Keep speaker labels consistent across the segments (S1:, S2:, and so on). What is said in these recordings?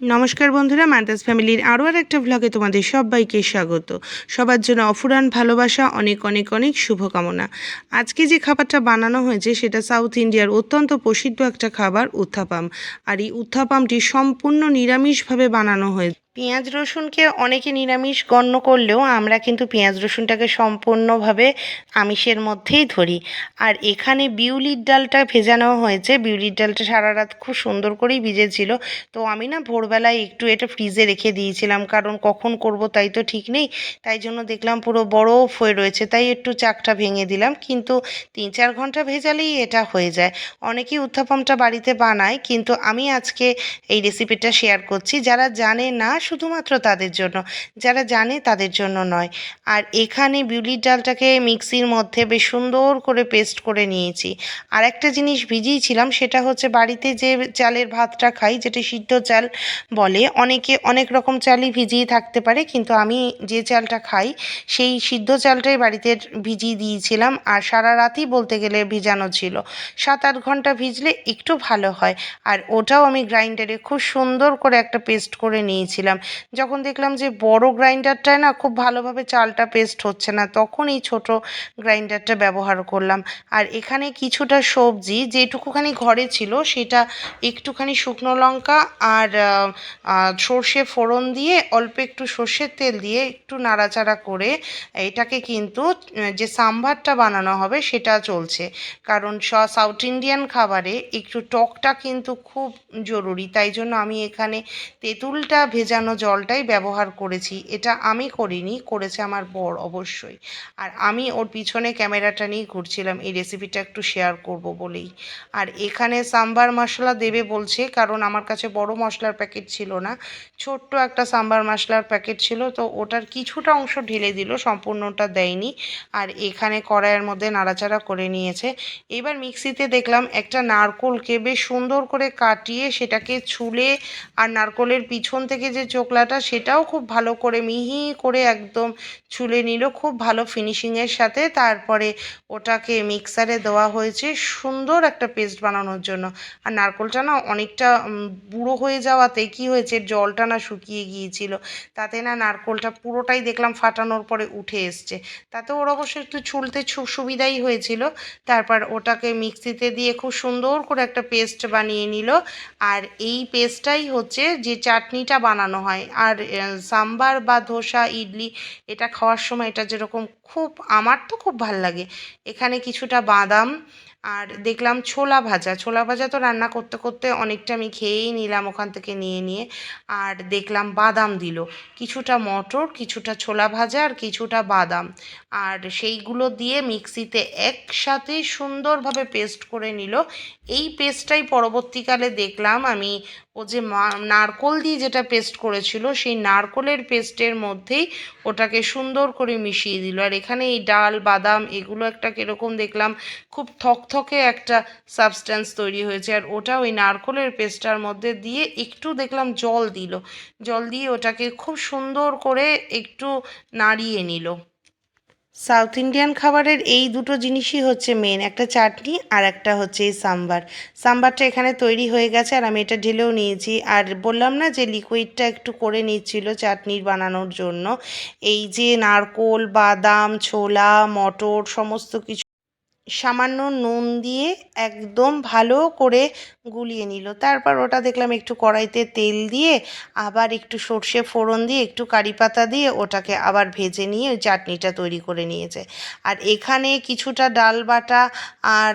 S1: নমস্কার বন্ধুরা মান্তাস ফ্যামিলির আরও আর একটা ভ্লগে তোমাদের সবাইকে স্বাগত। সবার জন্য অফুরান ভালোবাসা, অনেক অনেক অনেক শুভকামনা। আজকে যে খাবারটা বানানো হয়েছে, সেটা সাউথ ইন্ডিয়ার অত্যন্ত প্রসিদ্ধ একটা খাবার, উত্থাপাম। আর এই উত্থাপামটি সম্পূর্ণ নিরামিষভাবে বানানো হয়েছে। পেঁয়াজ রসুনকে অনেকে নিরামিষ গণ্য করলেও আমরা কিন্তু পেঁয়াজ রসুনটাকে সম্পূর্ণভাবে আমিষের মধ্যেই ধরি। আর এখানে বিউলির ডালটা ভেজানো হয়েছে। বিউলির ডালটা সারা রাত খুব সুন্দর করেই ভিজেছিল। তো আমি না ভোরবেলায় একটু এটা ফ্রিজে রেখে দিয়েছিলাম, কারণ কখন করব তাই তো ঠিক নেই। তাই জন্য দেখলাম পুরো বরফ হয়ে রয়েছে, তাই একটু চাকটা ভেঙে দিলাম। কিন্তু তিন চার ঘণ্টা ভেজালেই এটা হয়ে যায়। অনেকেই উত্থাপমটা বাড়িতে বানায়, কিন্তু আমি আজকে এই রেসিপিটা শেয়ার করছি। যারা জানে না শুধুমাত্র তাদের জন্য, যারা জানে তাদের জন্য নয়। আর এখানে বিউলির ডালটাকে মিক্সির মধ্যে বেশ সুন্দর করে পেস্ট করে নিয়েছি। আর একটা জিনিস ভিজিয়েছিলাম, সেটা হচ্ছে বাড়িতে যে চালের ভাতটা খাই, যেটা সিদ্ধ চাল বলে, অনেকে অনেক রকম চালই ভিজিয়ে থাকতে পারে, কিন্তু আমি যে চালটা খাই, সেই সিদ্ধ চালটাই বাড়িতে ভিজিয়ে দিয়েছিলাম, আর সারা রাতই বলতে গেলে ভিজানো ছিল। সাত আট ঘণ্টা ভিজলে একটু ভালো হয়, আর ওটাও আমি গ্রাইন্ডারে খুব সুন্দর করে একটা পেস্ট করে নিয়েছিলাম। যখন দেখলাম যে বড় গ্রাইন্ডারটায় না খুব ভালোভাবে চালটা পেস্ট হচ্ছে না, তখন এই ছোট গ্রাইন্ডারটা ব্যবহার করলাম। আর এখানে কিছুটা সবজি, যেটুকুখানি ঘরে ছিল সেটা একটুখানি শুকনো লঙ্কা আর সর্ষে ফোড়ন দিয়ে অল্প একটু সর্ষের তেল দিয়ে একটু নাড়াচাড়া করে এটাকে কিন্তু যে সাম্বারটা বানানো হবে সেটা চলছে। কারণ সাউথ ইন্ডিয়ান খাবারে একটু টকটা কিন্তু খুব জরুরি। তাই জন্য আমি এখানে তেঁতুলটা ভেজানো জলটাই ব্যবহার করেছি। এটা আমি করিনি, করেছে আমার বর অবশ্যই। আর আমি ওর পিছনে ক্যামেরাটা নিয়ে ঘুরছিলাম, এই রেসিপিটা একটু শেয়ার করব বলেই। আর এখানে সাম্বার মশলা দেবে বলছে, কারণ আমার কাছে বড় মশলার প্যাকেট ছিল না। ছোট্ট একটা সাম্বার মশলার প্যাকেট ছিল, তো ওটার কিছুটা অংশ ঢেলে দিল, সম্পূর্ণটা দেয়নি। আর এখানে কড়াইয়ের মধ্যে নাড়াচাড়া করে নিয়েছে। এবার মিক্সিতে দেখলাম একটা নারকোলকে বেশ সুন্দর করে কাটিয়ে সেটাকে ছুলে আর নারকোলের পিছন থেকে যে চোকলাটা সেটাও খুব ভালো করে মিহি করে একদম ছুলে নিল। খুব ভালো ফিনিশিংয়ের সাথে তারপরে ওটাকে মিক্সারে দেওয়া হয়েছে। সুন্দর একটা পেস্ট বানানোর জন্য। আর নারকোলটা না অনেকটা বুড়ো হয়ে যাওয়াতে কি হয়েছে, জলটা না শুকিয়ে গিয়েছিল। তাতে না নারকোলটা পুরোটাই দেখলাম ফাটানোর পরে উঠে এসছে। তাতে ওর অবশ্য একটু ছুলতে সুবিধাই হয়েছিল। তারপর ওটাকে মিক্সিতে দিয়ে খুব সুন্দর করে একটা পেস্ট বানিয়ে নিল। আর এই পেস্টটাই হচ্ছে যে চাটনিটা বানানো হয়। আর সাম্বার বা ধোসা, ইডলি এটা খাওয়ার সময় এটা যেরকম খুব, আমার তো খুব ভালো লাগে। এখানে কিছুটা বাদাম আর দেখলাম ছোলা ভাজা। ছোলা ভাজা তো রান্না করতে করতে অনেকটা আমি খেয়েই নিলাম ওখান থেকে নিয়ে নিয়ে। আর দেখলাম বাদাম দিল। কিছুটা মটর, কিছুটা ছোলা ভাজা আর কিছুটা বাদাম। আর সেইগুলো দিয়ে মিক্সিতে একসাথে সুন্দরভাবে পেস্ট করে নিল। এই পেস্টটাই পরবর্তীকালে দেখলাম আমি ও যে নারকোল দিয়ে যেটা পেস্ট করেছিল, সেই নারকোলের পেস্টের মধ্যেই ওটাকে সুন্দর করে মিশিয়ে দিল। আর এখানে এই ডাল, বাদাম এগুলো একটা কীরকম দেখলাম খুব থকথকে একটা সাবস্ট্যান্স তৈরি হয়েছে আর ওটা ওই নারকোলের পেস্টটার মধ্যে দিয়ে একটু দেখলাম জল দিল। জল দিয়ে ওটাকে খুব সুন্দর করে একটু নাড়িয়ে নিল। সাউথ ইন্ডিয়ান খাবারের এই দুটো জিনিসই হচ্ছে মেন একটা চাটনি আর একটা হচ্ছে এই সাম্বার। সাম্বারটা এখানে তৈরি হয়ে গেছে আর আমি এটা ঢেলেও নিয়েছি। আর বললাম না যে লিকুইডটা একটু করে নিচ্ছিল চাটনির বানানোর জন্য। এই যে নারকোল, বাদাম, ছোলা, মটর, সমস্ত কিছু সামান্য নুন দিয়ে একদম ভালো করে গুলিয়ে নিল। তারপর ওটা দেখলাম একটু কড়াইতে তেল দিয়ে, আবার একটু সর্ষে ফোড়ন দিয়ে, একটু কারি পাতা দিয়ে ওটাকে আবার ভেজে নিয়ে ওই চাটনিটা তৈরি করে নিয়েছে। আর এখানে কিছুটা ডাল বাটা আর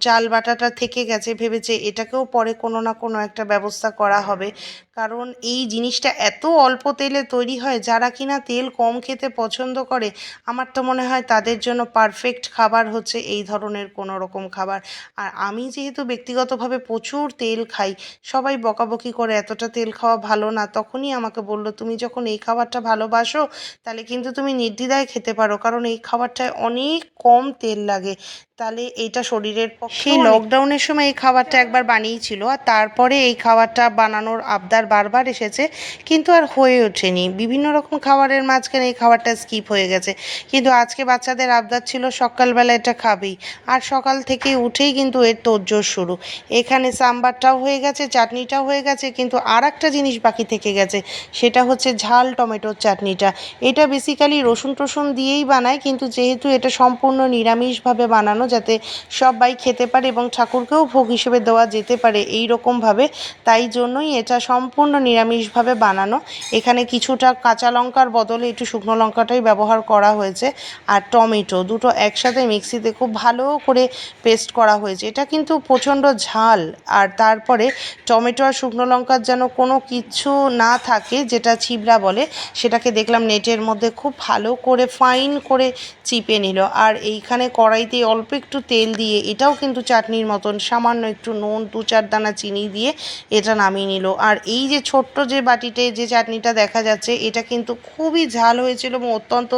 S1: চাল বাটাটা থেকে গেছে, ভেবেছে এটাকেও পরে কোনো না কোনো একটা ব্যবস্থা করা হবে। কারণ এই জিনিসটা এত অল্প তেলে তৈরি হয়, যারা কিনা তেল কম খেতে পছন্দ করে, আমার তো মনে হয় তাদের জন্য পারফেক্ট খাবার হচ্ছে এই ধরনের কোনো রকম খাবার। আর আমি যেহেতু ব্যক্তিগতভাবে প্রচুর তেল খাই, সবাই বকাবকি করে, এতটা তেল খাওয়া ভালো না। তখনই আমাকে বলল, তুমি যখন এই খাবারটা ভালোবাসো, তাহলে কিন্তু তুমি নির্দ্বিধায় খেতে পারো, কারণ এই খাবারটায় অনেক কম তেল লাগে। তাহলে এইটা শরীরের পক্ষে সেই লকডাউনের সময় এই খাবারটা একবার বানিয়েছিল আর তারপরে এই খাবারটা বানানোর আবদার বারবার এসেছে কিন্তু আর হয়ে ওঠেনি। বিভিন্ন রকম খাবারের মাঝখানে এই খাবারটা স্কিপ হয়ে গেছে। কিন্তু আজকে বাচ্চাদের আবদার ছিল সকালবেলা এটা খাবেই আর সকাল থেকে উঠেই কিন্তু এর তোড়জোড় শুরু। এখানে সাম্বারটাও হয়ে গেছে চাটনিটাও হয়ে গেছে কিন্তু আর একটা জিনিস বাকি থেকে গেছে সেটা হচ্ছে ঝাল টমেটোর চাটনিটা। এটা বেসিক্যালি রসুন টসুন দিয়েই বানায় কিন্তু যেহেতু এটা সম্পূর্ণ নিরামিষভাবে বানানো যাতে সবাই খেতে পারে এবং ঠাকুরকেও ভোগ হিসেবে দেওয়া যেতে পারে এই রকমভাবে তাই জন্যই এটা সম্পূর্ণ নিরামিষভাবে বানানো। এখানে কিছুটা কাঁচা লঙ্কার বদলে একটু শুকনো লঙ্কাটাই ব্যবহার করা হয়েছে আর টমেটো দুটো একসাথে মিক্সিতে খুব ভালো করে পেস্ট করা হয়েছে। এটা কিন্তু প্রচণ্ড ঝাল আর তারপরে টমেটো আর শুকনো লঙ্কার যেন কোনো কিছু না থাকে, যেটা ছিবড়া বলে, সেটাকে দেখলাম নেটের মধ্যে খুব ভালো করে, ফাইন করে চিপে নিল। আর এইখানে কড়াইতে অল্প একটু তেল দিয়ে, এটাও কিন্তু চাটনির মতন, সামান্য একটু নুন, দু চার দানা চিনি দিয়ে এটা নামিয়ে নিল। আর এই যে ছোট্ট যে বাটিতে যে চাটনিটা দেখা যাচ্ছে, এটা কিন্তু খুবই ঝাল হয়েছিল এবং অত্যন্ত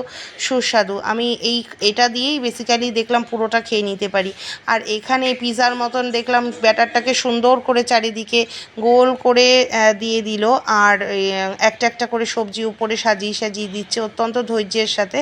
S1: সুস্বাদু। আমি এই, এটা দিয়েই বেসিক্যালি দেখলাম পুরোটা খেয়ে নিতে পারি। আর এখানে পিৎজার মতন দেখলাম ব্যাটারটাকে সুন্দর করে চারিদিকে গোল করে দিয়ে দিল। আর একটা একটা করে সবজি উপরে সাজিয়ে সাজিয়ে দিচ্ছে অত্যন্ত ধৈর্যের সাথে,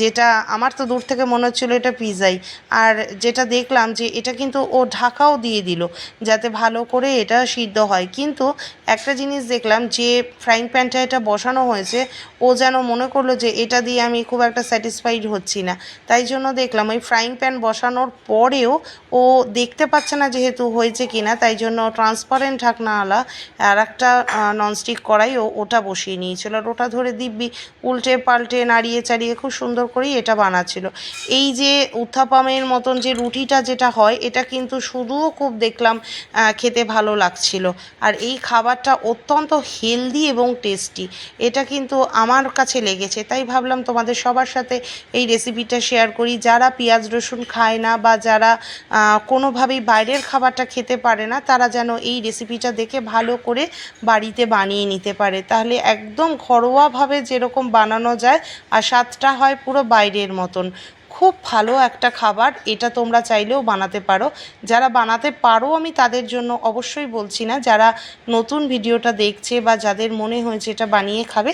S1: যেটা আমার তো দূর থেকে মনে হচ্ছিল এটা পিৎজাই আর যেটা দেখলাম যে এটা কিন্তু ও ঢাকাও দিয়ে দিল, যাতে ভালো করে এটা সিদ্ধ হয়। কিন্তু একটা জিনিস দেখলাম যে ফ্রাইং প্যানটা এটা বসানো হয়েছে, ও যেন মনে করল যে এটা দিয়ে আমি খুব একটা স্যাটিসফাইড হচ্ছি না। তাই জন্য দেখলাম ওই ফ্রাইং প্যান বসানোর পরেও ও দেখতে পাচ্ছে না যেহেতু হয়েছে কিনা, তাই জন্য ট্রান্সপারেন্ট ঢাকনাওয়ালা আর একটা ননস্টিক কড়াই ও ওটা বসিয়ে নিয়েছিল। আর ওটা ধরে দিব্যি উল্টে পাল্টে নাড়িয়ে চাড়িয়ে খুব সুন্দর করেই এটা বানাচ্ছিল। এই যে উত্থাপামের মতন যে রুটিটা যেটা হয়, এটা কিন্তু শুধুও খুব দেখলাম খেতে ভালো লাগছিল। আর এই খাবারটা অত্যন্ত হেলদি এবং টেস্টি এটা কিন্তু আমার কাছে লেগেছে। তাই ভাবলাম তোমাদের সবার সাথে এই রেসিপিটা শেয়ার করি। যারা পেঁয়াজ রসুন খায় না বা যারা কোনোভাবেই বাইরের খাবারটা খেতে পারে না, তারা যেন এই রেসিপিটা দেখে ভালো করে বাড়িতে বানিয়ে নিতে পারে। তাহলে একদম ঘরোয়াভাবে যেরকম বানানো যায়, আর স্বাদটা হয় পুরো বাইরের মতন। খুব ভালো একটা খাবার, এটা তোমরা চাইলেও বানাতে পারো। যারা বানাতে পারো আমি তাদের জন্য অবশ্যই বলছি না। যারা নতুন ভিডিওটা দেখছে বা যাদের মনে হয়েছে এটা বানিয়ে খাবে